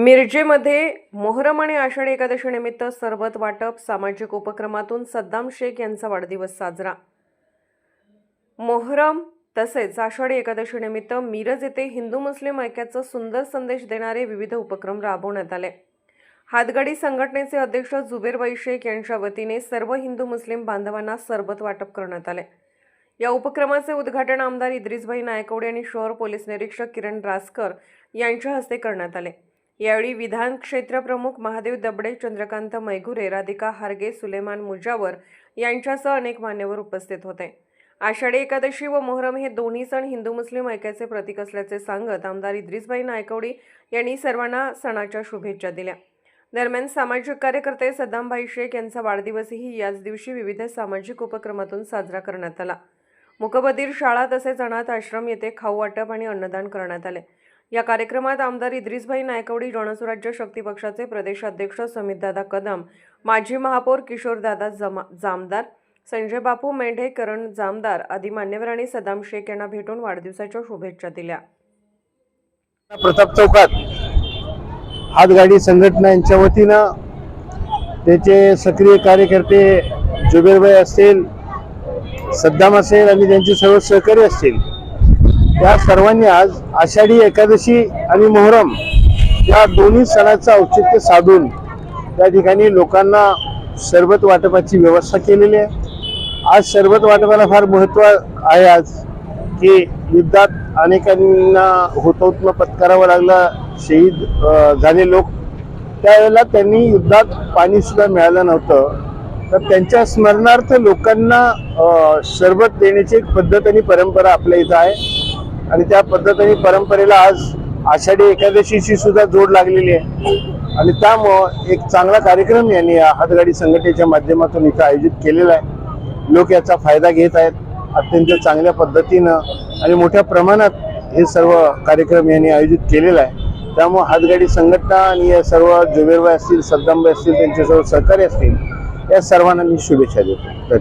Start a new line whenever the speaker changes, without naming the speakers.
मिरजेमध्ये मोहरम आणि आषाढी एकादशीनिमित्त सरबत वाटप सामाजिक उपक्रमातून सद्दाम शेख यांचा वाढदिवस साजरा. मोहरम तसेच आषाढी एकादशीनिमित्त मिरज येथे हिंदू मुस्लिम ऐक्याचा सुंदर संदेश देणारे विविध उपक्रम राबवण्यात आले. हातगाडी संघटनेचे अध्यक्ष जुबेरबाई शेख यांच्या वतीने सर्व हिंदू मुस्लिम बांधवांना सरबत वाटप करण्यात आले. या उपक्रमाचे उद्घाटन आमदार इद्रिसभाई नायकवडे आणि शहर पोलीस निरीक्षक किरण रासकर यांच्या हस्ते करण्यात आले. यावेळी विधान क्षेत्र प्रमुख महादेव दबडे चंद्रकांत मैघुरे राधिका हार्गे सुलेमान मुजावर यांच्यासह अनेक मान्यवर उपस्थित होते. आषाढी एकादशी व मोहरम हे दोन्ही सण हिंदू मुस्लिम ऐक्याचे प्रतीक असल्याचे सांगत आमदार इद्रिसबाई नायकवडी यांनी सर्वांना सणाच्या शुभेच्छा दिल्या. दरम्यान सामाजिक कार्यकर्ते सद्दामभाई शेख यांचा वाढदिवसही याच दिवशी विविध सामाजिक उपक्रमातून साजरा करण्यात आला. मुकबधीर शाळा तसेच अनाथ आश्रम येथे खाऊ वाटप आणि अन्नदान करण्यात आले. या कार्यक्रमात आमदार इद्रिसभाई नायकवडी जनसुराज्य शक्ती पक्षाचे प्रदेशाध्यक्ष समितदादा कदम माजी महापौर किशोरदादा जमा जामदार संजय बापू मेंढे करण जामदार आदी मान्यवरांनी सदाम शेख यांना भेटून वाढदिवसाच्या शुभेच्छा दिल्या.
प्रताप चौकात हातगाडी संघटना यांच्या वतीनं त्याचे सक्रिय कार्यकर्ते जुबेरभाई असतील सद्दाम असेल आणि त्यांचे सर्व सहकारी असतील या सर्वांनी आज आषाढी एकादशी आणि मोहरम या दोन्ही सणाचं औचित्य साधून त्या ठिकाणी लोकांना सरबत वाटपाची व्यवस्था केलेली आहे. आज सरबत वाटपाला फार महत्त्व आहे आज की युद्धात अनेकांना हुतहुत्म पत्करावं लागलं शहीद झाले लोक. त्यावेळेला त्यांनी युद्धात पाणीसुद्धा मिळालं नव्हतं. तर त्यांच्या स्मरणार्थ लोकांना सरबत देण्याची एक पद्धत आणि परंपरा आपल्या इथं आहे. आणि त्या पद्धतीने परंपरेला आज आषाढी एकादशीशी सुद्धा जोड लागलेली आहे. आणि त्यामुळं एक चांगला कार्यक्रम यांनी हातगाडी संघटनेच्या माध्यमातून इथं आयोजित केलेला आहे. लोक याचा फायदा घेत आहेत. अत्यंत चांगल्या पद्धतीनं आणि मोठ्या प्रमाणात हे सर्व कार्यक्रम यांनी आयोजित केलेला आहे. त्यामुळं हातगाडी संघटना आणि या सर्व जुबेरबाई असतील सद्दामबाई असतील त्यांच्यासोबत सहकारी असतील या सर्वांना मी शुभेच्छा देतो.